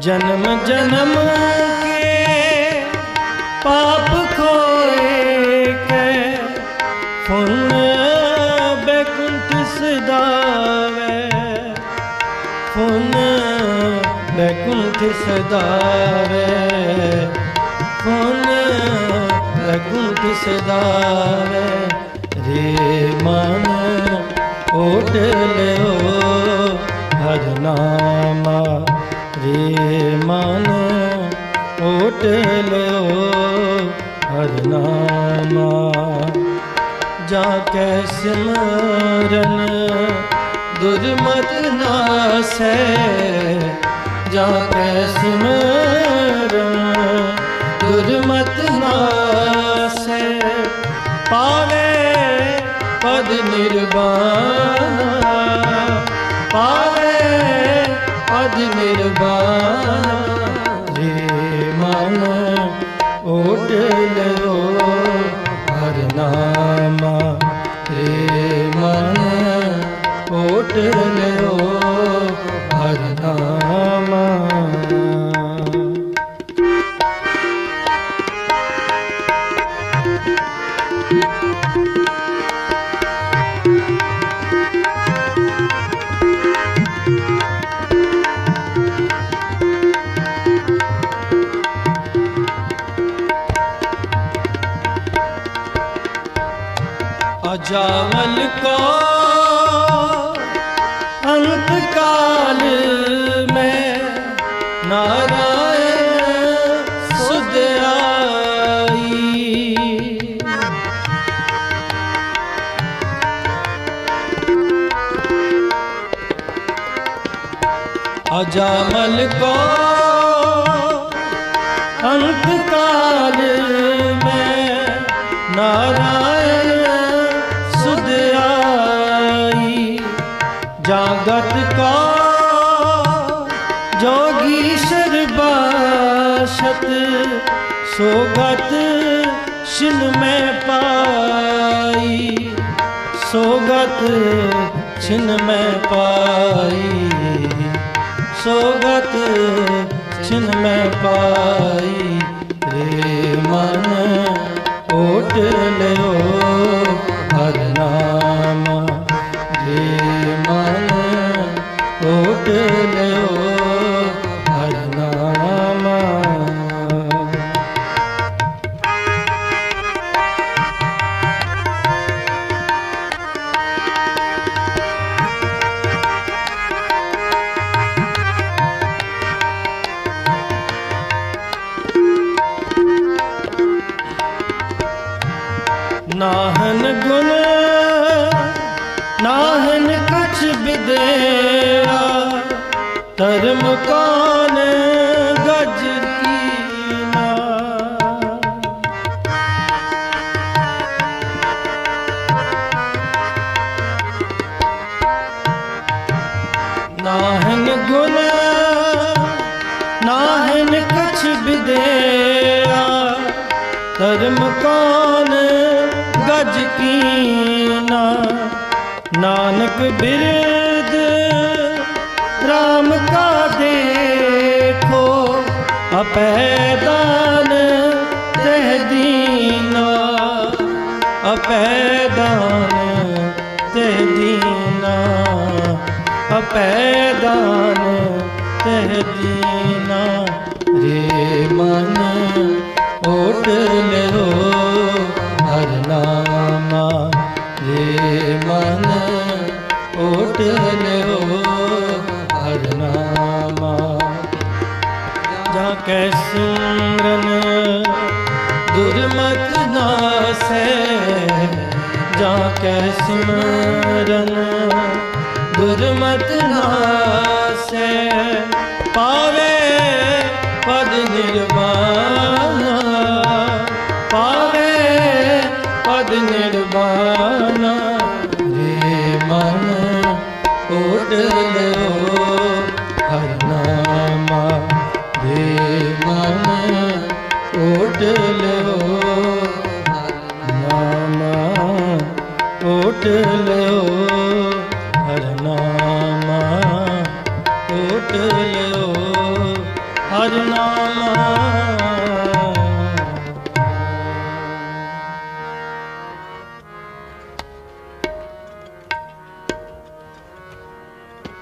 ਜਨਮ ਜਨਮ ਕੇ ਪਾਪ ਖੋਏ ਕੇ। ਫੁਨ ਬੈਕੁੰਠ ਸਦਾਵੇ ਫੁਨ ਬੈਕੁੰਠ ਸਦਾਵੇ ਫੁਨ ਬੈਕੁੰਠ ਸਦਾਵੇ ਰੇ ਮਨ ਓਟ ਲਿਓ ਹਜਨਾ ਰੇ ਓਟ ਲਿਓ ਹਰ ਨਾਮਾ ਜਾ ਦੁਰਮਤ ਨਾਸੈ ਜਾ ਦੁਰਮਤ ਨਾਸੈ ਪਾਵੇ ਪਦ ਸਾਧ ਮਿਹਰਬਾਨ। अजावल को अंत काल में नारायण सुध आई अजामल को अंत काल में नारायण ਸੋਗਤ ਸੋਗਤ ਸ਼ਿਨ ਮੈਂ ਪਾਈ। ਸੋਗਤ ਛਿਨ ਮੈਂ ਪਾਈ। ਸੋਗਤ ਛਿਨ ਮੈਂ ਪਾਈ। ਰੇ ਮਨ ਓਟ ਲਿਓ ਹਰ ਨਾਮ। ਰੇ ਮਨ ਓਟ ਨਾਹਨ ਗੁਣ ਨਾਹਨ ਕਛ ਬਿਦੇਆ ਧਰਮ ਕਾਨ ਗਜ ਕੀਨਾ? ਨਾਹਨ ਕਛ ਬਿਦੇਆ ਧਰਮ ਗਜ ਕੀਨਾ ਨਾਨਕ ਬਿਰਦ RAM ਕਾ ਦੇਖੋ ਅਪੈਦਾਨ ਤਹਦੀਨਾ ਅਪੈਦਾਨ ਤਹਦੀਨਾ ਅਪੈਦਾਨ ਤਹਦੀਨਾ ਰੇ ਮਨ ਓਟ ਲਿਓ। ਰਾਜਾ ਕੈ ਸਿਮਰਨ ਦੁਰਮਤ ਨਾਸੈ ਜਾ ਕੈ ਸਿਮਰਨ ਦੁਰਮਤ ਨਾਸੈ ਪਾਵੇ ਪਦ ਨਿਰਵਾਣਾ, ਪਾਵੇ ਪਦ ਨਿਰਵਾਣਾ। ਓਟ ਲਿਓ ਹਰ ਨਾਮਾ ਓਟ ਲਿਓ ਹਰ ਨਾਮਾ